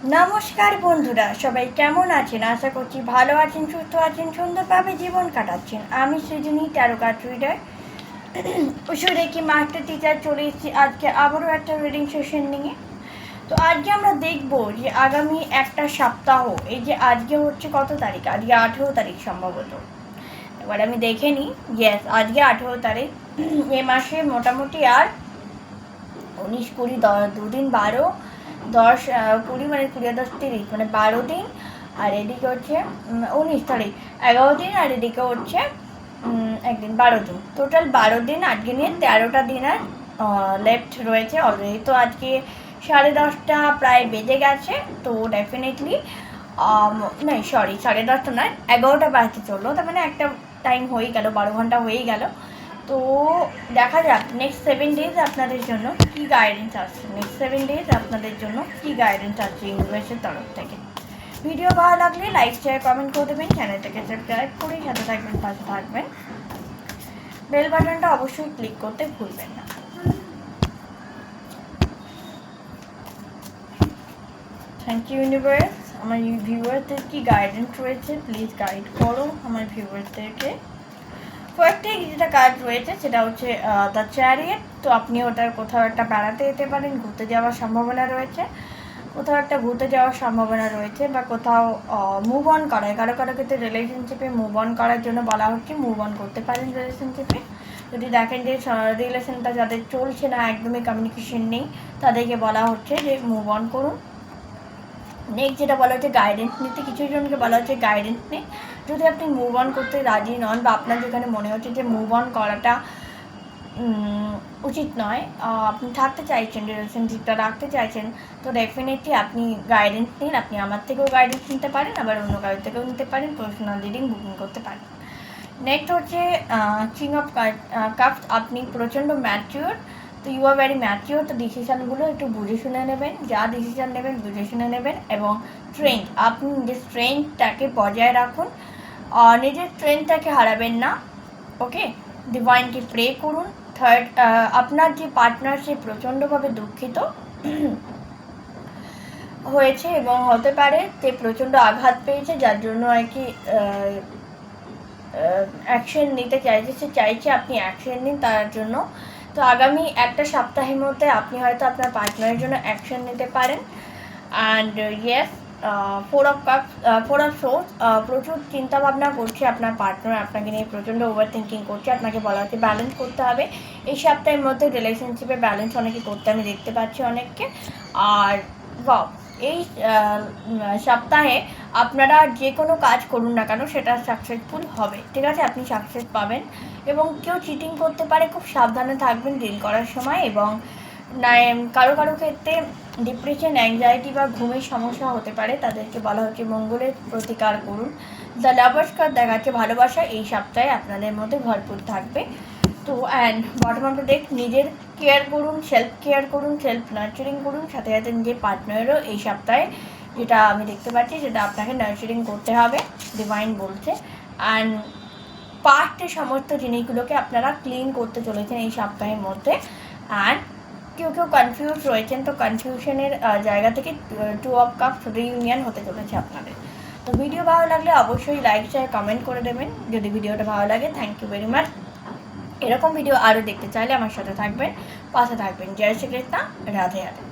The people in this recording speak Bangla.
নমস্কার বন্ধুরা, সবাই কেমন আছেন? আশা করছি ভালো আছেন, সুস্থ আছেন, সুন্দরভাবে জীবন কাটাচ্ছেন। আমি সৃজনী তেরো কার্ড রিডার উসুরে কি মাস্টার টিচার চলে এসেছি। আজকে আবারও একটা রিডিং সেশন নিয়ে। তো আজকে আমরা দেখব যে আগামী একটা সপ্তাহ, এই যে আজকে হচ্ছে কত তারিখ? আজকে আঠেরো তারিখ সম্ভবত। এবার আমি দেখে নিই। ইয়েস আজকে আঠেরো তারিখ। এ মাসে মোটামুটি আর উনিশ কুড়ি দুদিন বারো দশ কুড়ি মানে কুড়ি দশ তিরিশ মানে বারো দিন। আর এদিকে হচ্ছে উনিশ তারিখ, এগারো দিন, আর এদিকে হচ্ছে একদিন বারো দিন টোটাল বারো দিন, আজকে নিয়ে তেরোটা দিন আর লেফট রয়েছে অলরেডি তো আজকে সাড়ে দশটা প্রায় বেজে গেছে, তো ডেফিনেটলি না সরি সাড়ে দশটা নয়, এগারোটা বাজতে চলল। তার মানে একটা টাইম হয়ে গেল, বারো ঘণ্টা হয়েই গেল। তো দেখা যাক নেক্সট সেভেন ডেজ আপনাদের জন্য কী গাইডেন্স আসছে নেক্সট সেভেন ডেজ আপনাদের জন্য কী গাইডেন্স আসছে ইউনিভার্সের তরফ থেকে? ভিডিও ভালো লাগলে লাইক শেয়ার কমেন্ট করে দেবেন চ্যানেলটাকে সাবস্ক্রাইব করে সাথে থাকবেন, পাশে থাকবেন। বেল বাটনটা অবশ্যই ক্লিক করতে ভুলবেন না। থ্যাংক ইউ ইউনিভার্স আমার ভিউয়ারদের কি গাইডেন্স রয়েছে? প্লিজ গাইড করো আমার ভিউয়ারদেরকে কয়েকটি যেটা কাজ রয়েছে, সেটা হচ্ছে দ্য চ্যারিয়েট তো আপনি ওটার কোথাও একটা বেড়াতে যেতে পারেন, ঘুরতে যাওয়ার সম্ভাবনা রয়েছে। কোথাও একটা ঘুরতে যাওয়ার সম্ভাবনা রয়েছে বা কোথাও মুভ অন করায় কারও কারও ক্ষেত্রে রিলেশনশিপে মুভ অন করার জন্য বলা হচ্ছে মুভ অন করতে পারেন রিলেশনশিপে যদি দেখেন যে রিলেশনটা যাদের চলছে না, একদমই কমিউনিকেশন নেই, তাদেরকে বলা হচ্ছে যে মুভ অন করুন। নেক্সট যেটা বলা হচ্ছে গাইডেন্স নিতে, কিছু জনকে বলা হচ্ছে গাইডেন্স নিন যদি আপনি মুভ অন করতে রাজি নন বা আপনার যেখানে মনে হচ্ছে যে মুভ অন করাটা উচিত নয় আপনি থাকতে চাইছেন রিলেশনশিপটা রাখতে চাইছেন, তো ডেফিনেটলি আপনি গাইডেন্স নিন। আপনি আমার থেকেও গাইডেন্স নিতে পারেন, আবার অন্য কারোর থেকেও নিতে পারেন পার্সোনাল রিডিং বুকিং করতে পারেন। নেক্সট হচ্ছে কিং অফ কাপ আপনি প্রচণ্ড ম্যাচিওর তো ইউ আর ভেরি ম্যাচিওর তো ডিসিশানগুলো একটু বুঝে শুনে নেবেন। যা ডিসিশান নেবেন, বুঝে শুনে নেবেন এবং স্ট্রেংথ আপনি নিজের স্ট্রেংথটাকে বজায় রাখুন। নিজের স্ট্রেংথটাকে হারাবেন না ওকে ডিভাইনকে প্রে করুন। থার্ড আপনার যে পার্টনার সে প্রচণ্ডভাবে দুঃখিত হয়েছে এবং হতে পারে যে প্রচণ্ড আঘাত পেয়েছে, যার জন্য আর কি অ্যাকশন নিতে চাইছে। সে চাইছে আপনি অ্যাকশন নিন, তার জন্য তো আগামী একটা সপ্তাহের মধ্যে আপনি হয়তো আপনার পার্টনারের জন্য অ্যাকশন নিতে পারেন। And yes four of cup four of swords প্রচুর চিন্তা ভাবনা করছে আপনার পার্টনার আপনাকে নিয়ে, প্রচণ্ড ওভার থিঙ্কিং করছে, আপনাকে বলা হচ্ছে ব্যালেন্স করতে হবে। এই সপ্তাহের মধ্যে রিলেশনশিপে ব্যালেন্স অনেকে করতে, আমি দেখতে পাচ্ছি অনেককে। আর বাও এই সপ্তাহে আপনারা যে কোনো কাজ করুন না কেন, সেটা সাকসেসফুল হবে। ঠিক আছে? আপনি সাকসেস পাবেন। এবং কেউ চিটিং করতে পারে, খুব সাবধানে থাকবেন ডিল করার সময়। এবং কারও কারও ক্ষেত্রে ডিপ্রেশন অ্যাংজাইটি বা ঘুমের সমস্যা হতে পারে। তাদেরকে বলা হচ্ছে মঙ্গলের প্রতিকার করুন। দ্য লাভার্স কার্ড দেখাচ্ছে ভালোবাসা। এই সপ্তাহে আপনাদের মধ্যে ভরপুর থাকবে। তো and bottom of the deck নিজের কেয়ার করুন সেলফ কেয়ার করুন সেলফ নার্চারিং করুন, সাথে সাথে নিজের পার্টনারেরও এই সপ্তাহে, যেটা আমি দেখতে পাচ্ছি, সেটা আপনাকে নার্চারিং করতে হবে ডিভাইন বলছে। অ্যান্ড পার্টের সমস্ত জিনিসগুলোকে আপনারা ক্লিন করতে চলেছেন এই সপ্তাহের মধ্যে। অ্যান্ড কেউ কেউ কনফিউজ রয়েছেন, তো কনফিউশনের জায়গা থেকে টু অফ কাপস রিউনিয়ন হতে চলেছে আপনাদের। তো ভিডিও ভালো লাগলে অবশ্যই লাইক শেয়ার কমেন্ট করে দেবেন। যদি ভিডিওটা ভালো লাগে থ্যাংক ইউ ভেরি মাচ এরকম ভিডিও আরও দেখতে চাইলে আমার সাথে থাকবেন পাশে থাকবেন। জয় শ্রীকৃষ্ণা রাধে রাধে।